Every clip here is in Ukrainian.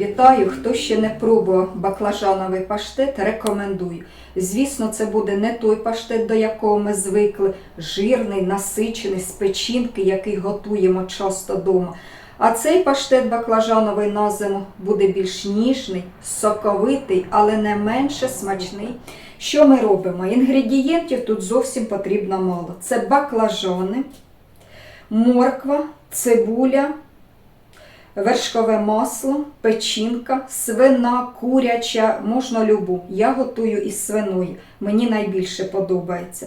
вітаю! Хто ще не пробував баклажановий паштет, рекомендую. Звісно, це буде не той паштет, до якого ми звикли, жирний, насичений, з печінки, який готуємо часто вдома. А цей паштет баклажановий на зиму буде більш ніжний, соковитий, але не менше смачний. Що ми робимо? Інгредієнтів тут зовсім потрібно мало. Це баклажани, морква, цибуля, вершкове масло, печінка, свина, куряча, можна любу. Я готую із свиною. Мені найбільше подобається.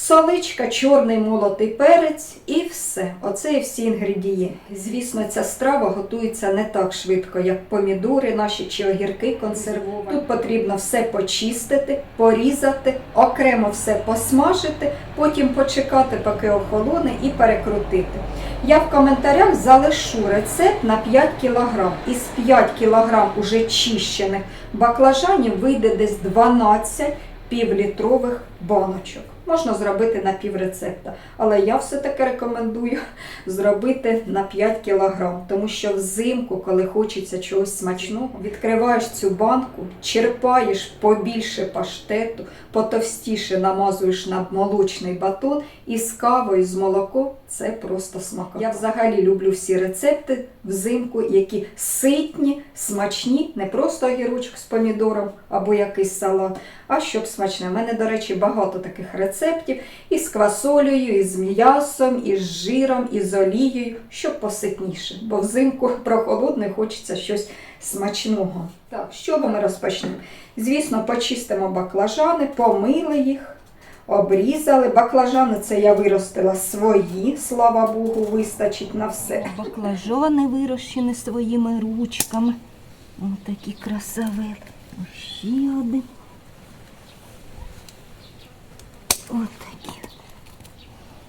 Соличка, чорний молотий перець і все. Оце і всі інгредієнти. Звісно, ця страва готується не так швидко, як помідори наші чи огірки консервовані. Тут потрібно все почистити, порізати, окремо все посмажити, потім почекати, поки охолоне, і перекрутити. Я в коментарях залишу рецепт на 5 кг. Із 5 кг уже чищених баклажанів вийде десь 12 півлітрових баночок. Можна зробити на пів рецепта, але я все-таки рекомендую зробити на 5 кг, тому що взимку, коли хочеться чогось смачного, відкриваєш цю банку, черпаєш побільше паштету, потовстіше намазуєш на молочний батон і з кавою, з молоком це просто смака. Я взагалі люблю всі рецепти взимку, які ситні, смачні, не просто огірочок з помідором або якийсь салат, а щоб смачне. У мене, до речі, багато таких рецептів із квасолею, із м'ясом, із жиром, із олією, щоб поситніше. Бо взимку прохолодне хочеться щось смачного. Так, з чого ми розпочнемо? Звісно, почистимо баклажани, помили їх. Обрізали. Баклажани це я виростила свої, слава Богу, вистачить на все. Баклажани вирощені своїми ручками. Ось такі красавели. Ще один. Ось такі.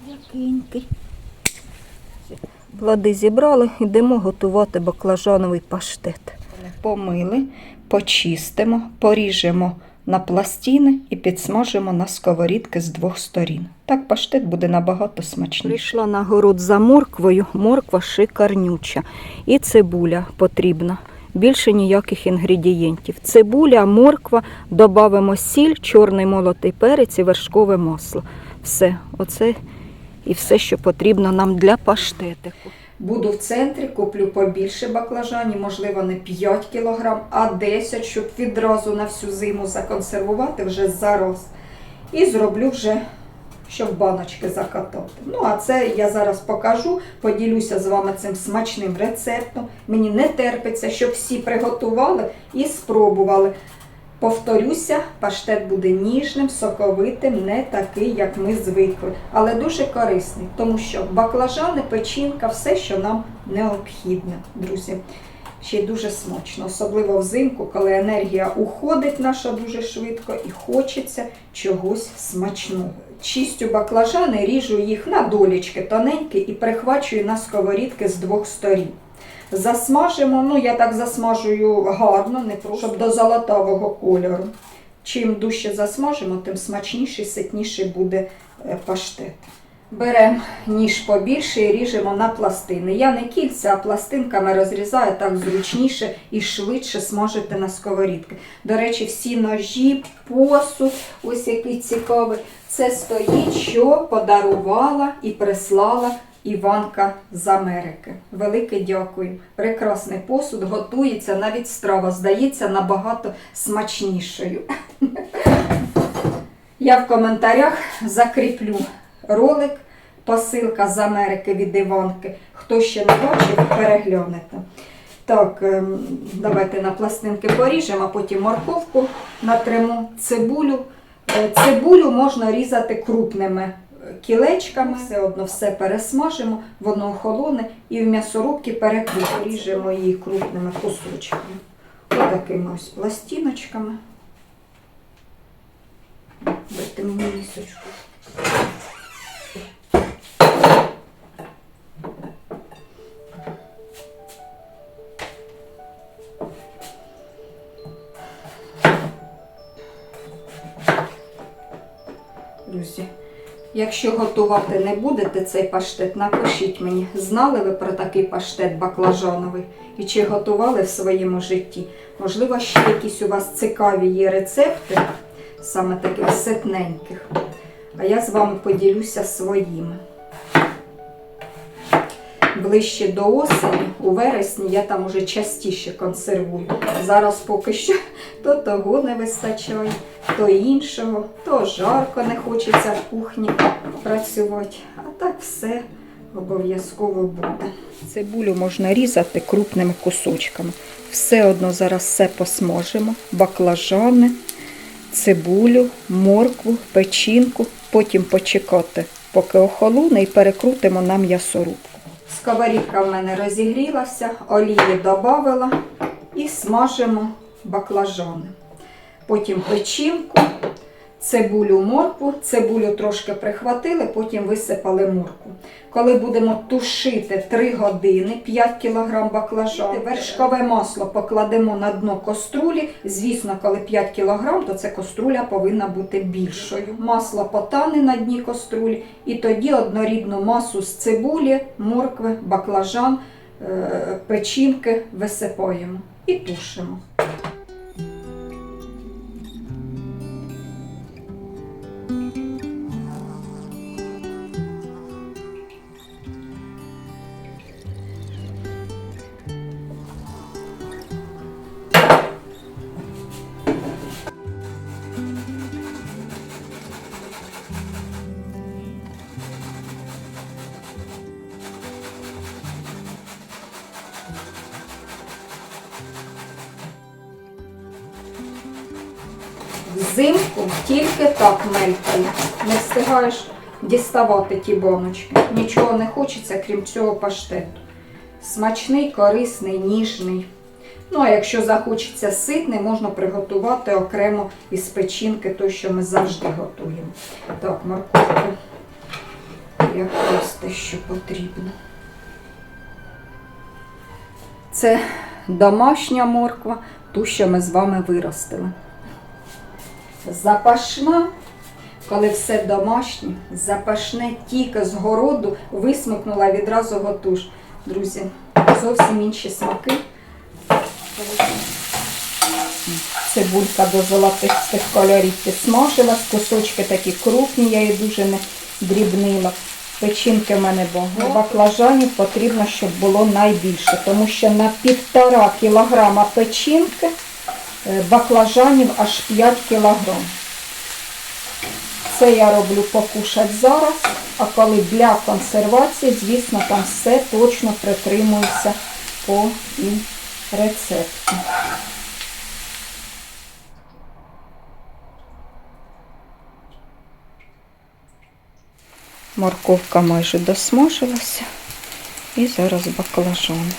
Якенький. Плоди зібрали, йдемо готувати баклажановий паштет. Помили, почистимо, поріжемо на пластини і підсмажимо на сковорідки з двох сторін. Так паштет буде набагато смачніше. Прийшла на город за морквою, морква шикарнюча. І цибуля потрібна. Більше ніяких інгредієнтів. Цибуля, морква, додамо сіль, чорний молотий перець і вершкове масло. Все, оце і все, що потрібно нам для паштетику. Буду в центрі, куплю побільше баклажанів, можливо, не 5 кг, а 10, щоб відразу на всю зиму законсервувати вже зараз. І зроблю вже, щоб баночки закатати. Ну, а це я зараз покажу, поділюся з вами цим смачним рецептом. Мені не терпиться, щоб всі приготували і спробували. Повторюся, паштет буде ніжним, соковитим, не такий, як ми звикли, але дуже корисний, тому що баклажани, печінка, все, що нам необхідне, друзі. Ще й дуже смачно, особливо взимку, коли енергія уходить наша дуже швидко і хочеться чогось смачного. Чистю баклажани, ріжу їх на долічки тоненькі і прихвачую на сковорідки з двох сторін. Засмажимо, ну я так засмажую гарно, не просто, щоб до золотавого кольору. Чим дужче засмажимо, тим смачніший, ситніший буде е, паштет. Беремо ніж побільше і ріжемо на пластини. Я не кільця, а пластинками розрізаю так зручніше і швидше смажити на сковорідки. До речі, всі ножі, посуд, ось який цікавий. Це стоїть, що подарувала і прислала Іванка з Америки. Велике дякую. Прекрасний посуд, готується, навіть страва здається набагато смачнішою. Я в коментарях закріплю ролик, посилка з Америки від Іванки. Хто ще не бачив, переглянете. Так, ем, давайте на пластинки поріжемо, а потім морковку натримо, цибулю. Е, Цибулю можна різати крупними кілечками, все одно все пересмажимо, воно охолоне і в м'ясорубці переріжемо її крупними кусочками. Отакими ось пластиночками. Дайте мені місочку. Якщо готувати не будете цей паштет, напишіть мені, знали ви про такий паштет баклажановий і чи готували в своєму житті. Можливо, ще якісь у вас цікаві є рецепти, саме таких ситненьких. А я з вами поділюся своїми. Ближче до осені, у вересні, я там уже частіше консервую. Зараз поки що то того не вистачає, то іншого, то жарко не хочеться в кухні працювати. А так все обов'язково буде. Цибулю можна різати крупними кусочками. Все одно зараз все посмажимо. Баклажани, цибулю, моркву, печінку. Потім почекати, поки охолоне, і перекрутимо на м'ясорубку. Сковорідка в мене розігрілася, олії додавила і смажимо баклажани. Потім печінку, цибулю, моркву. Цибулю трошки прихватили, потім висипали моркву. Коли будемо тушити 3 години 5 кг баклажан, вершкове масло покладемо на дно каструлі. Звісно, коли 5 кг, то ця каструля повинна бути більшою. Масло потане на дні каструлі, і тоді однорідну масу з цибулі, моркви, баклажан, е, печінки висипаємо і тушимо. Взимку тільки так мелькає. Не встигаєш діставати ті боночки. Нічого не хочеться, крім цього паштету. Смачний, корисний, ніжний. Ну, а якщо захочеться ситний, можна приготувати окремо із печінки, той, що ми завжди готуємо. Так, морковку. Якраз те, що потрібно. Це домашня морква, ту, що ми з вами виростили запашна, коли все домашнє, запашне тільки з городу, висмикнула відразу готуш. Друзі, зовсім інші смаки. Цибулька до золотих цих кольорів підсмажилась, кусочки такі крупні, я її дуже не дрібнила. Печінки в мене багато. Баклажанів потрібно, щоб було найбільше, тому що на півтора кілограма печінки баклажанів аж 5 кілограм. Це я роблю покушать зараз, а коли для консервації, звісно, там все точно притримується по і рецепту. Морковка майже досмажилася. І зараз баклажани.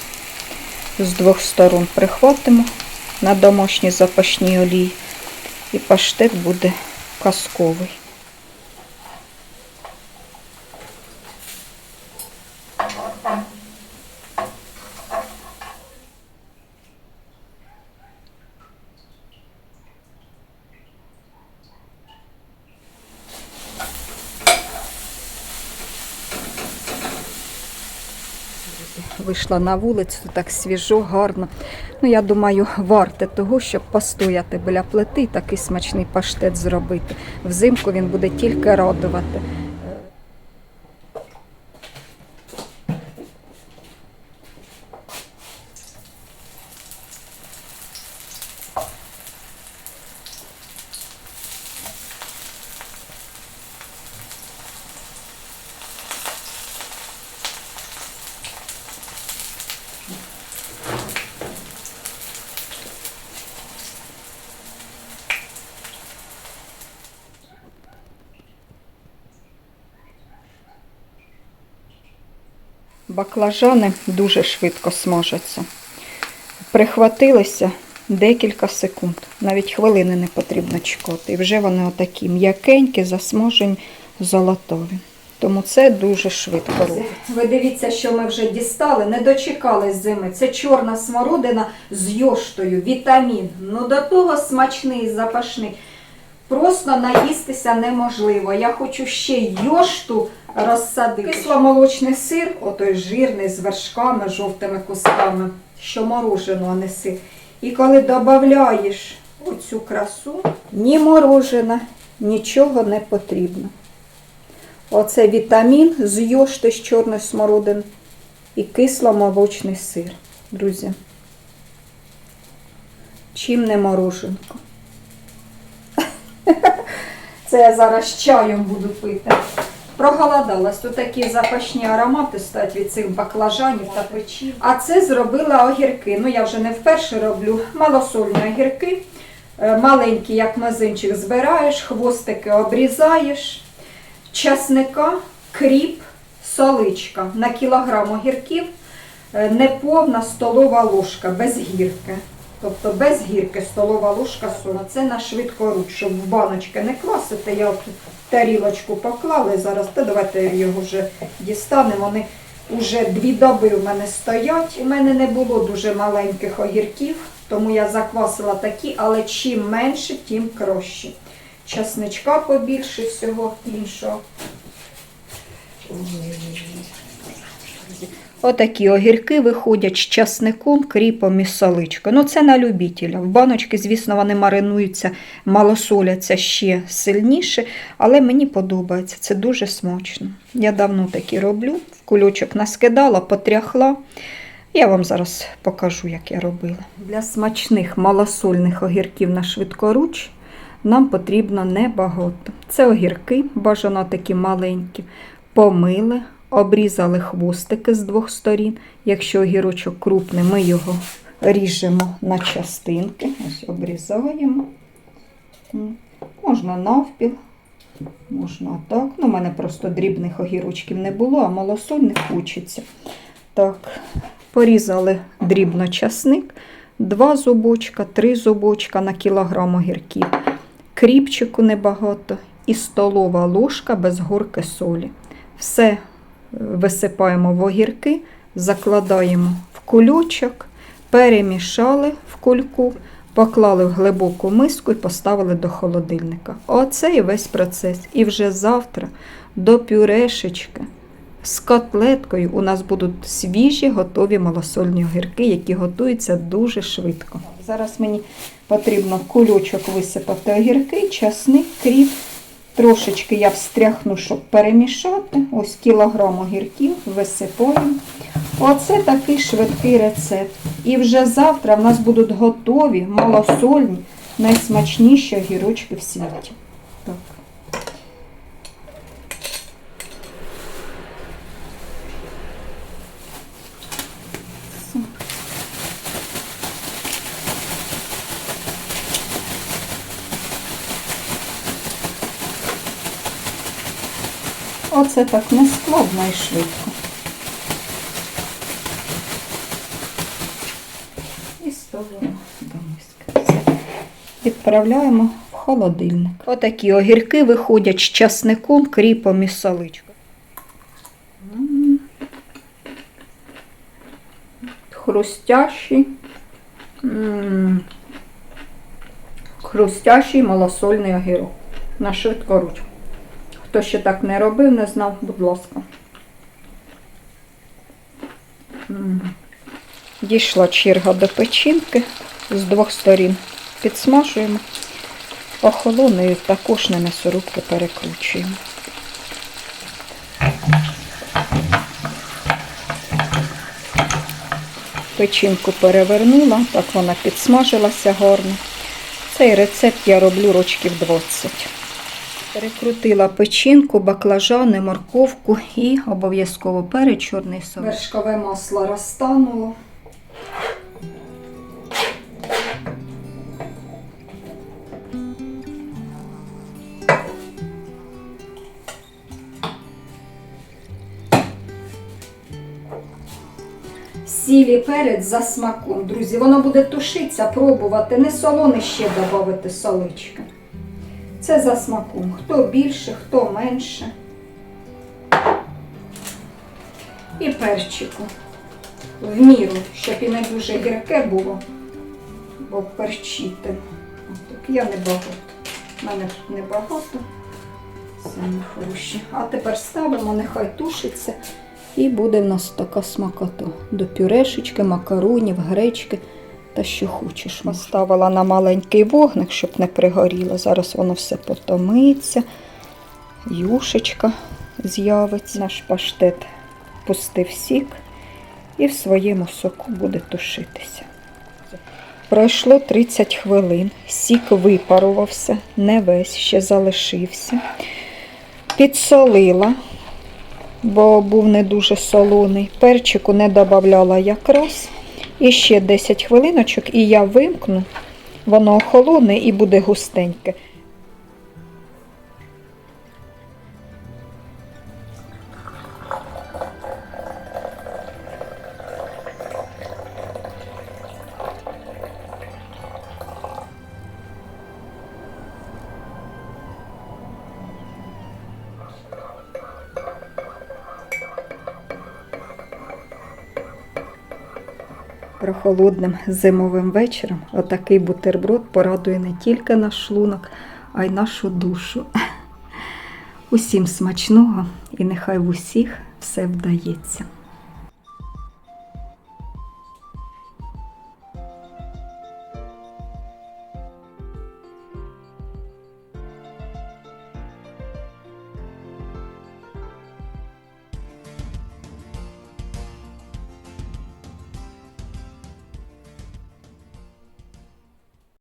З двох сторон прихватимо на домашній запашній олії. І паштет буде казковий. Вийшла на вулицю, так свіжо, гарно. Ну, я думаю, варте того, щоб постояти біля плити і такий смачний паштет зробити. Взимку він буде тільки радувати. Баклажани дуже швидко смажаться. Прихватилися декілька секунд, навіть хвилини не потрібно чекати. І вже вони отакі м'якенькі, засмажені, золотові. Тому це дуже швидко робить. Ви дивіться, що ми вже дістали, не дочекались зими. Це чорна смородина з йоштою, вітамін. Ну до того смачний, запашний. Просто наїстися неможливо. Я хочу ще йошту розсадити. Кисломолочний сир, отой жирний з вершками, жовтими кусками, що мороженого, а не сир. І коли додаєш оцю красу, ні морожена, нічого не потрібно. Оце вітамін з йошти з чорної смородини і кисломолочний сир, друзі. Чим не мороженко. Це я зараз чаєм буду пити. Проголодалась. Тут такі запашні аромати стають від цих баклажанів та печів. А це зробила огірки. Ну, я вже не вперше роблю малосольні огірки. Е, Маленькі, як мазинчик, збираєш, хвостики обрізаєш, часника, кріп, соличка. На кілограм огірків е, неповна столова ложка без гірки. Тобто без гірки столова ложка солі. Це на швидкоруч, щоб в баночки не класити. Я тарілочку поклали зараз, та давайте його вже дістанемо. Вони вже дві доби в мене стоять. У мене не було дуже маленьких огірків, тому я заквасила такі, але чим менше, тим краще. Часничка побільше всього іншого. Отакі огірки виходять з часником, кріпом і соличкою. Ну, це на любителя. В баночки, звісно, вони маринуються, малосоляться ще сильніше, але мені подобається. Це дуже смачно. Я давно такі роблю. В кульочок наскидала, потряхла. Я вам зараз покажу, як я робила. Для смачних малосольних огірків на швидкоруч нам потрібно небагато. Це огірки, бажано такі маленькі, помили, обрізали хвостики з двох сторін. Якщо огірочок крупний, ми його ріжемо на частинки. Ось обрізаємо. Можна навпіл, можна так. Ну, у мене просто дрібних огірочків не було, а малосольних хочеться. Так, порізали дрібно часник, два зубочка, три зубочка на кілограм огірків, кріпчику небагато і столова ложка без горки солі. Все висипаємо в огірки, закладаємо в кульочок, перемішали в кульку, поклали в глибоку миску і поставили до холодильника. Оце і весь процес. І вже завтра до пюрешечки з котлеткою у нас будуть свіжі готові малосольні огірки, які готуються дуже швидко. Зараз мені потрібно кульочок висипати огірки, часник, кріп. Трошечки я встряхну, щоб перемішати. Ось кілограм огірків висипаємо. Оце такий швидкий рецепт. І вже завтра в нас будуть готові, малосольні, найсмачніші огірочки в світі. Так. Оце так нескладно і швидко. І ставимо до миски. Відправляємо в холодильник. Отакі огірки виходять з часником, кріпом і соличкою. Хрустящий. Хрустящий малосольний огірок. На швидкоруч. Хто ще так не робив, не знав, будь ласка. Дійшла черга до печінки з двох сторін. Підсмажуємо, охолоне і також на м'ясорубки перекручуємо. Печінку перевернула, так вона підсмажилася гарно. Цей рецепт я роблю рочків 20. Перекрутила печінку, баклажани, морковку і обов'язково перець чорний соус. Вершкове масло розтануло. Сіль і перець за смаком, друзі. Воно буде тушитися, пробувати. Не солоне ще додати солички. Це за смаком. Хто більше, хто менше. І перчику. В міру, щоб і не дуже гірке було, бо перчити. Я не багато. У мене тут небагато. Самі хороші. А тепер ставимо, нехай тушиться. І буде в нас така смакота. До пюрешечки, макаронів, гречки та що хочеш. Поставила на маленький вогник, щоб не пригоріло. Зараз воно все потомиться. Юшечка з'явиться. Наш паштет пустив сік і в своєму соку буде тушитися. Пройшло 30 хвилин, сік випарувався, не весь ще залишився. Підсолила, бо був не дуже солоний. Перчику не додавала якраз. І ще 10 хвилиночок, і я вимкну, воно охолоне і буде густеньке. Прохолодним зимовим вечором отакий бутерброд порадує не тільки наш шлунок, а й нашу душу. Усім смачного і нехай в усіх все вдається.